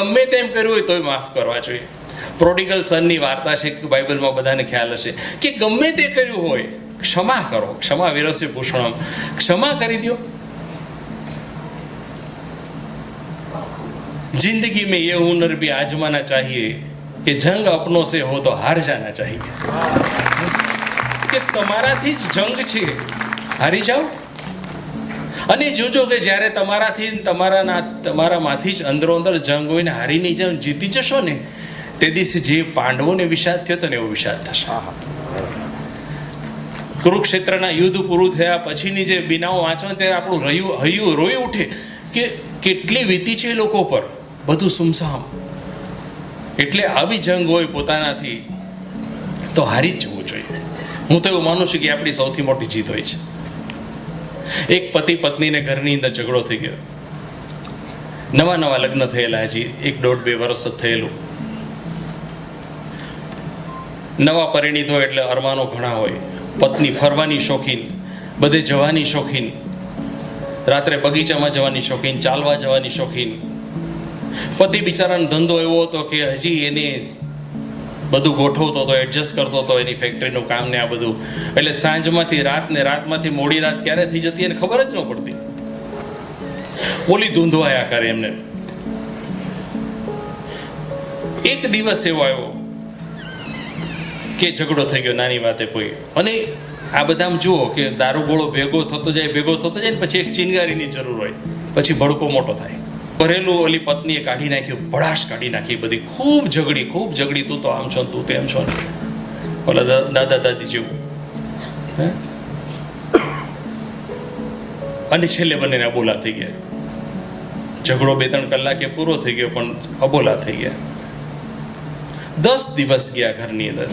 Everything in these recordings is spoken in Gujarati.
ગમે તેમ કર્યું હોય તોય માફ કરવા જોઈએ. પ્રોડિકલ સનની વાર્તા છે કે બાઇબલમાં બધાને ખ્યાલ હશે કે ગમે તે કર્યું હોય, ક્ષમા કરો, ક્ષમા વિરસે ભૂષણમ. ક્ષમા કરી દો જિંદગી મેં એ હુનર ભી આજમાના ચાહીએ કે જંગ અપનો સે હો તો હાર જાના ચાહીએ. કે તમારાથી જ જંગ છે. હારી જાઓ. અને જોજો કે જ્યારે તમારાથી તમારાના તમારામાંથી જ અંદરો અંદર જંગ હોઈને હારીની હારી નહીં જાઓ જીતી જશો ને તે દિવસે જે પાંડવોને વિષાદ થયો હતો ને એવો વિષાદ થશે. કુરુક્ષેત્રના યુદ્ધ પૂરું થયા પછીની જે બિનાઓ વાંચો ત્યારે આપણું રહ્યું હૈયું રોઈ ઉઠે કે કેટલી વીતી છે એ લોકો પર. બધું સુમસામ. એટલે આવી જંગ હોય પોતાનાથી તો હારી જ જવું જોઈએ. હું તો એવું માનું છું કે આપણી સૌથી મોટી જીત હોય છે. એક પતિ પત્નીને ઘરની અંદર ઝઘડો થઈ ગયો. નવા નવા લગ્ન થયેલા હજી, એક દોઢ બે વર્ષ જ થયેલું. નવા પરિણીત હોય એટલે અરમાનો ઘણા હોય. પત્ની ફરવાની શોખીન, બધે જવાની શોખીન. રાત્રે બગીચામાં જવાની શોખીન, ચાલવા જવાની શોખીન. પતિ બિચારાનો ધંધો એવો હતો કે હજી એને બધું ગોઠવતો હતો એડજસ્ટ કરતો હતો એની ફેક્ટરીનું કામ ને આ બધું. એટલે સાંજમાંથી રાત ને રાતમાંથી મોડી રાત ક્યારે થઈ જતી એને ખબર જ ન પડતી. ઓલી ધૂંધવાયા કરે એમને. એક દિવસ એવો આવ્યો કે ઝઘડો થઈ ગયો નાની વાતે કોઈ. અને આ બધામાં જુઓ કે દારૂગોળો ભેગો થતો જાય, ભેગો થતો જાય ને પછી એક ચિનગારીની જરૂર હોય. પછી ભડકો મોટો થાય. ભરેલું ઓલી પત્નીએ કાઢી નાખ્યું, ભડાશ કાઢી નાખી, બધી ખૂબ ઝઘડી ખૂબ ઝઘડી, તું તો આમ છો તું તેમ છો ઓલા દાદા દાદી જેવું હે? અને છેલ્લે બંનેને અબોલા થઈ ગયા. ઝઘડો બે ત્રણ કલાકે પૂરો થઈ ગયો, પણ અબોલા થઈ ગયા. દસ દિવસ ગયા ઘરની અંદર.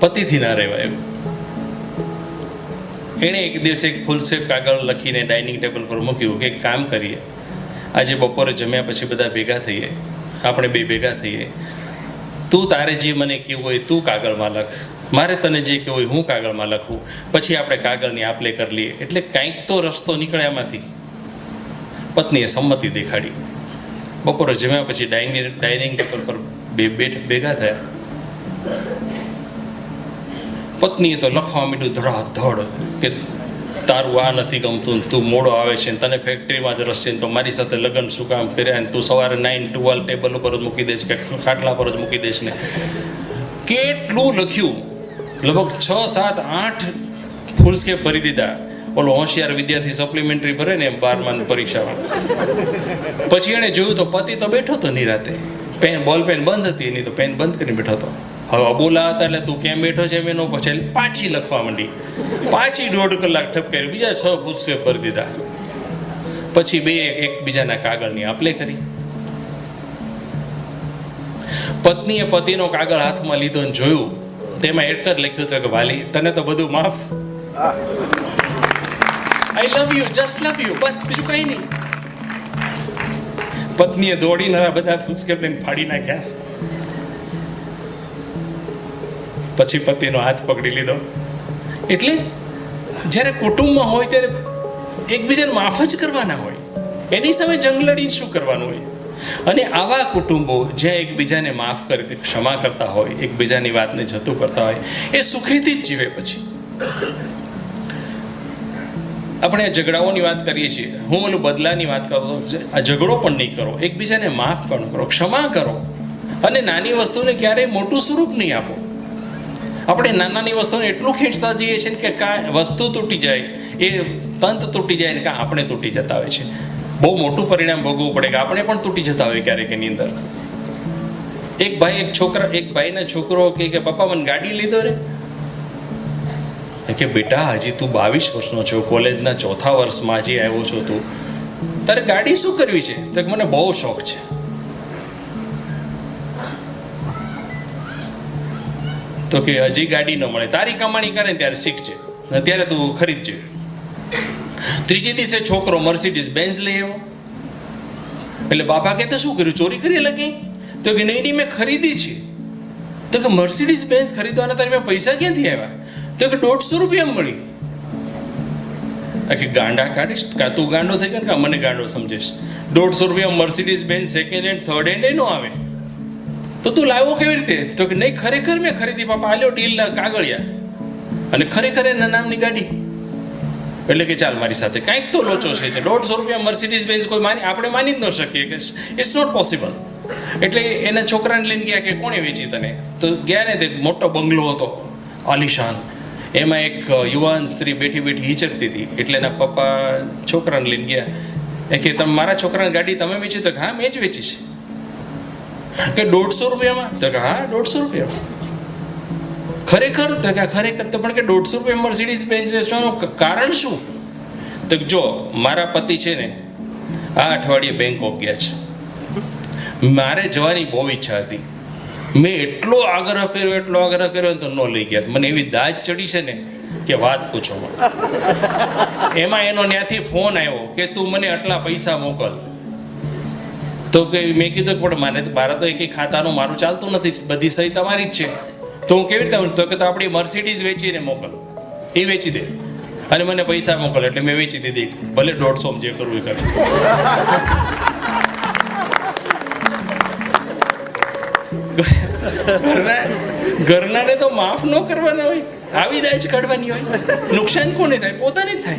પતિથી ના રહેવાય એવું. એણે એક દિવસે એક ફૂલસેપ કાગળ લખીને ડાઇનિંગ ટેબલ પર મૂક્યું કે એક કામ કરીએ. આજે બપોરે જમ્યા પછી બધા ભેગા થઈએ. આપણે બે ભેગા થઈએ. તું તારે જે મને કહેવું હોય તું કાગળમાં લખ. મારે તને જે કહેવું હોય હું કાગળમાં લખું. પછી આપણે કાગળની આપલે કરી લઈએ. એટલે કાંઈક તો રસ્તો નીકળે એમાંથી પત્નીએ સંમતિ દેખાડી. બપોરે જમ્યા પછી ડાઇનિંગ ડાઇનિંગ ટેબલ પર બે બેઠ, ભેગા થયા. પત્નીએ તો લખવા માંડ્યું ધડાધડ કે તારું આ નથી ગમતું તું મોડો આવે છે તને ફેક્ટરીમાં જ રસ છે તો મારી સાથે લગ્ન શું કામ કર્યા ને તું સવારે નાઇન ટુવેલ ટેબલ ઉપર જ મૂકી દઈશ કે ખાટલા પર જ મૂકી દઈશ ને. કેટલું લખ્યું? લગભગ છ, સાત, આઠ ફૂલ સ્કેપ ભરી દીધા. ઓલો હોશિયાર વિદ્યાર્થી સપ્લિમેન્ટરી ભરે ને એમ બારમાની પરીક્ષામાં પછી એણે જોયું તો પતિ તો બેઠો હતો નિરાતે. પેન બોલ પેન બંધ હતી, એની તો પેન બંધ કરીને બેઠો હતો. હવે અબોલા હતા એટલે તું કેમ બેઠો છે એમ પછી પાછી લખવા માંડી. પાછી દોઢ કલાક ઠપકારી બીજા છ પુસ્તક ભરી દીધા. પછી બે એકબીજાના કાગળની આપલે કરી. પત્નીએ પતિનો કાગળ હાથમાં લીધો ને જોયું. તેમાં એક જ લખ્યું હતું કે, વાલી, તને તો બધું માફ. I love you just love you બસ, બીજું કંઈ નહીં. પત્નીએ દોડીને બધા ફૂસકેપ લઈને ફાડી નાખ્યા. પછી પતિનો હાથ પકડી લીધો. એટલે જ્યારે કુટુંબમાં હોય ત્યારે એકબીજાને માફ જ કરવાના હોય. એની સામે જંગ લડીને શું કરવાનું હોય? અને આવા કુટુંબો જ્યાં એકબીજાને માફ કરી, ક્ષમા કરતા હોય, એકબીજાની વાતને જતું કરતા હોય, એ સુખીથી જ જીવે પછી. આપણે ઝઘડાઓની વાત કરીએ છીએ. હું ઓલું બદલાની વાત કરતો. આ ઝઘડો પણ નહીં કરો. એકબીજાને માફ પણ કરો, ક્ષમા કરો. અને નાની વસ્તુને ક્યારેય મોટું સ્વરૂપ નહીં આપો. આપણે નાનાની વસ્તુને એટલું ખેંચતા જઈએ છીએ કે કાંઈ વસ્તુ તૂટી જાય, એ તંત તૂટી જાય ને કાં આપણે તૂટી જતા હોય છે. બહુ મોટું પરિણામ ભોગવવું પડે કે આપણે પણ તૂટી જતા હોય ક્યારેક એની અંદર. એક ભાઈ, એક છોકરા, એક ભાઈના છોકરો કે કે, પપ્પા, મને ગાડી લીધો રે. કે, બેટા, હજી તું બાવીસ વર્ષનો છો, કોલેજના ચોથા વર્ષમાં હજી આવ્યો છો તું, તારે ગાડી શું કરવી છે? તો મને બહુ શોખ છે. તો કે હજી ગાડી ન મળે. તારી કમાણી કરે ત્યારે શીખજે. અત્યારે તું ખરીદજે. ત્રીજે દિવસે છોકરો મર્સિડીઝ બેન્ઝ લઈ આવ્યો. એટલે બાપા કહેતા શું કર્યું? ચોરી કરી લગી તો કે, નહીં મેં ખરીદી છે. તો કે મર્સિડીઝ બેન્ઝ ખરીદવાના તારે મેં પૈસા ક્યાંથી આવ્યા? તો કે, દોઢસો રૂપિયા મળી. આખી ગાંડા કાઢીશ? કાં તું ગાંડો થઈ ગયો કાં મને ગાંડો સમજીશ? દોઢસો રૂપિયા Mercedes Benz second hand third hand એનો આવે. તો તું લાવ્યો કેવી રીતે? તો કે નહીં, ખરેખર મેં ખરીદી, પાપા આલ્યો ડીલના કાગળિયા. અને ખરેખર એના નામની ગાડી. એટલે કે ચાલ મારી સાથે. કાંઈક તો લોચો છે દોઢસો રૂપિયા મર્સિડીઝ બેન્ઝ કોઈ માની, આપણે માની જ ન શકીએ કે ઇટ્સ નોટ પોસિબલ એટલે એના છોકરાને લઈને ગયા કે કોણે વેચી તને? તો ગયા ને તે મોટો બંગલો હતો, આલિશાન. એમાં એક યુવાન સ્ત્રી બેઠી બેઠી હિચકતી હતી. એટલે એના પપ્પા છોકરાને લઈને ગયા. એ કે, તમે મારા છોકરાની ગાડી તમે વેચી? તો હા, મેં જ વેચી છે. કે દોઢસો રૂપિયામાં? તો કે, હા, દોઢસો રૂપિયામાં. ખરેખર? તો કે, ખરેખર તો પણ કે દોઢસો રૂપિયા મર્સિડીઝ બેન્ચ વેચવાનું કારણ શું? તો જો, મારા પતિ છે ને, આ અઠવાડિયે બેંકોક ગયા છે. મારે જવાની બહુ ઈચ્છા હતી. મેં એટલો આગ્રહ કર્યો, એટલો આગ્રહ કર્યો તો ન લઈ ગયા. મને એવી દાજ ચડી છે ને કે વાત પૂછો એમાં એનો ત્યાંથી ફોન આવ્યો કે તું મને આટલા પૈસા મોકલ. તો કે મેં કીધું પણ મારે મારા તો એક ખાતાનું મારું ચાલતું નથી. બધી સહી તમારી જ છે. તો હું કેવી રીતે તો કે તો આપણી મર્સિડીઝ વેચીને મોકલ. એ વેચી દે. અને મને પૈસા મોકલ એટલે મેં વેચી દીધી. ભલે દોઢસો જે કરવું એ કરે. ઘરના ઘરનાને તો માફ ન કરવાના હોય. આવી દાજ કાઢવાની હોય. નુકસાન કોને થાય? પોતાને જ થાય.